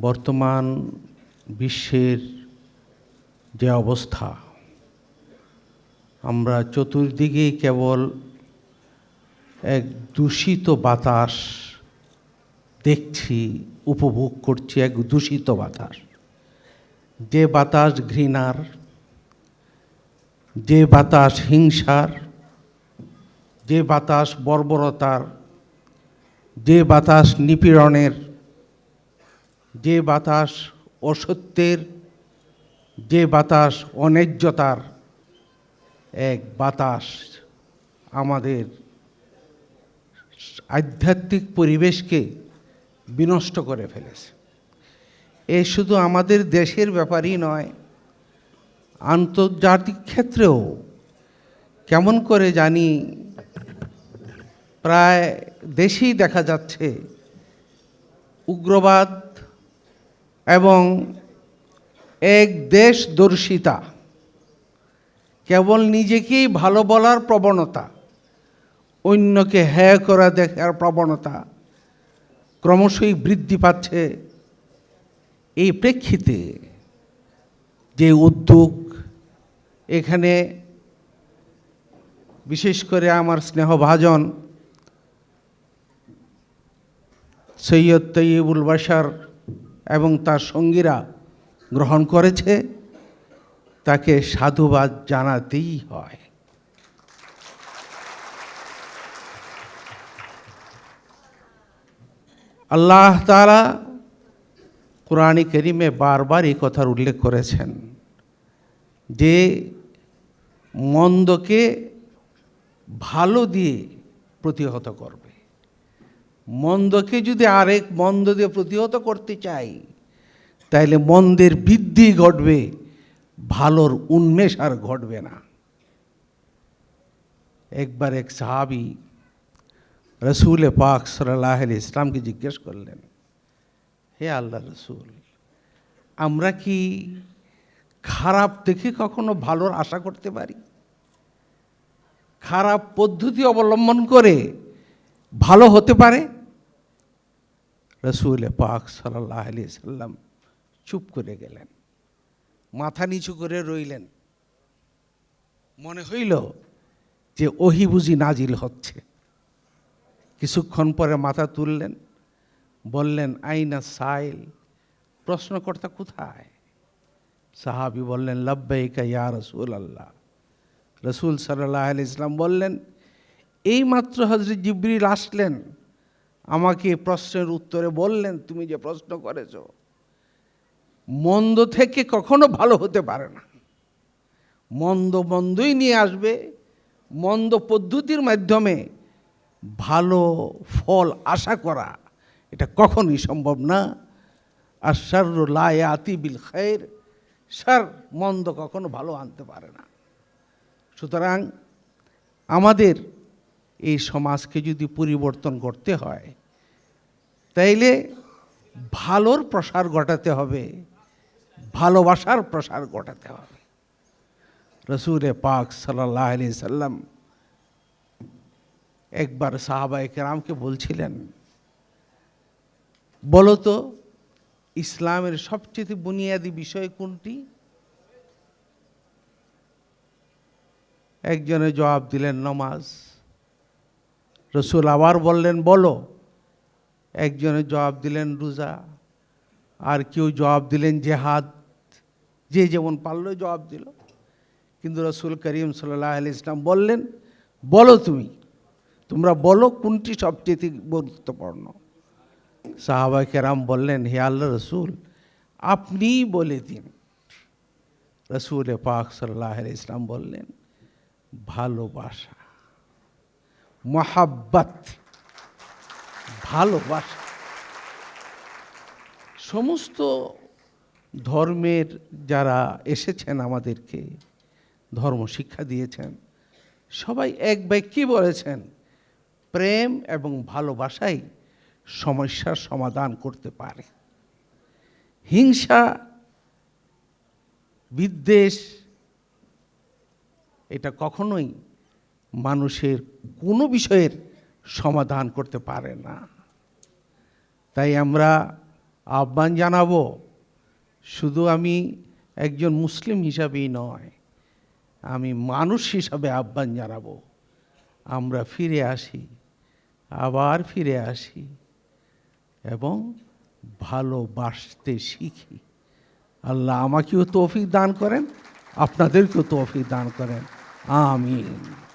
বর্তমান বিশ্বের যে অবস্থা, আমরা চতুর্দিকে কেবল এক দূষিত বাতাস দেখছি, উপভোগ করছি, এক দূষিত বাতাস। যে বাতাস ঘৃণার, যে বাতাস হিংসার, যে বাতাস বর্বরতার, যে বাতাস নিপীড়নের যে বাতাস অসত্যের, যে বাতাস অন্যায্যতার, এক বাতাস আমাদের আধ্যাত্মিক পরিবেশকে বিনষ্ট করে ফেলেছে। এ শুধু আমাদের দেশের ব্যাপারই নয়, আন্তর্জাতিক ক্ষেত্রেও কেমন করে জানি প্রায় দেশেই দেখা যাচ্ছে উগ্রবাদ এবং এক দেশদর্শিতা, কেবল নিজেকেই ভালো বলার প্রবণতা, অন্যকে হ্যায় করা দেখার প্রবণতা ক্রমশই বৃদ্ধি পাচ্ছে এই প্রেক্ষিতে যে উদ্যোগ এখানে, বিশেষ করে আমার স্নেহভাজন সৈয়দ তৈয়বুল বাসার এবং তার সঙ্গীরা গ্রহণ করেছে, তাকে সাধুবাদ জানাতেই হয়। আল্লাহ তারা কোরআন করিমে বারবার এই কথার উল্লেখ করেছেন যে মন্দকে ভালো দিয়ে প্রতিহত করবে। মন্দকে যদি আরেক মন্দ দিয়ে প্রতিহত করতে চাই, তাইলে মন্দের বৃদ্ধি ঘটবে, ভালোর উন্মেষ আর ঘটবে না। একবার এক সাহাবি রসুল পাক সাল্লাহ ইসলামকে জিজ্ঞেস করলেন, হে আল্লাহ রসুল, আমরা কি খারাপ দেখে কখনো ভালোর আশা করতে পারি? খারাপ পদ্ধতি অবলম্বন করে ভালো হতে পারে? রসুল পাক সাল্লাহ আলি সাল্লাম চুপ করে গেলেন। মাথা নিচু করে রইলেন। মনে হইল যে ওহি বুঝি নাজিল হচ্ছে। কিছুক্ষণ পরে মাথা তুললেন, বললেন, আইনা সাইল? প্রশ্নকর্তা কোথায়? সাহাবি বললেন, লব্বাইকা ইয়া রসুল আল্লাহ রসুল সাল্লাহ আলি ইসলাম বললেন, এই মাত্র হজরত জিবরিল আসলেন। আমাকে প্রশ্নের উত্তরে বললেন, তুমি যে প্রশ্ন করেছ, মন্দ থেকে কখনো ভালো হতে পারে না। মন্দ মন্দই নিয়ে আসবে, মন্দ পদ্ধতির মাধ্যমে ভালো ফল আশা করা, এটা কখনই সম্ভব না। আর সার্লায় আতি বিল খায়ের সার মন্দ কখনো ভালো আনতে পারে না। সুতরাং আমাদের এই সমাজকে যদি পরিবর্তন করতে হয়, তাইলে ভালোর প্রসার ঘটাতে হবে, ভালোবাসার প্রসার ঘটাতে হবে। রসুরে পাক সাল্লাহ আলি সাল্লাম একবার সাহাবাই কেরামকে বলছিলেন বলতো ইসলামের সবচেয়ে বুনিয়াদী বিষয় কোনটি? একজনে জবাব দিলেন, নমাজ। রসুল আবার বললেন, বলো। একজনে জবাব দিলেন, রোজা। আর কেউ জবাব দিলেন, জেহাদ। যে যেমন পারল জবাব দিল। কিন্তু রসুল করিম সাল্লাহ আলি ইসলাম বললেন, বলো তুমি, তোমরা বলো কোনটি সবচেয়ে গুরুত্বপূর্ণ? সাহাবা কেরাম বললেন, হে আল্লাহ রসুল, আপনিই বলে দিন। রসুল পাক সাল্লাহ আলি ইসলাম বললেন, ভালোবাসা। মহাব্বত। ভালোবাসা। সমস্ত ধর্মের যারা এসেছেন আমাদেরকে, ধর্ম শিক্ষা দিয়েছেন, সবাই এক ব্যক্তি বলেছেন, প্রেম এবং ভালোবাসাই সমস্যার সমাধান করতে পারে। হিংসা, বিদ্বেষ, এটা কখনোই মানুষের কোনো বিষয়ের সমাধান করতে পারে না। তাই আমরা আহ্বান জানাব, শুধু আমি একজন মুসলিম হিসাবেই নয়, আমি মানুষ হিসাবে আহ্বান জানাব, আমরা ফিরে আসি, আবার ফিরে আসি এবং ভালোবাসতে শিখি। আল্লাহ আমাকেও তৌফিক দান করেন, আপনাদেরকেও তৌফিক দান করেন। আমিন।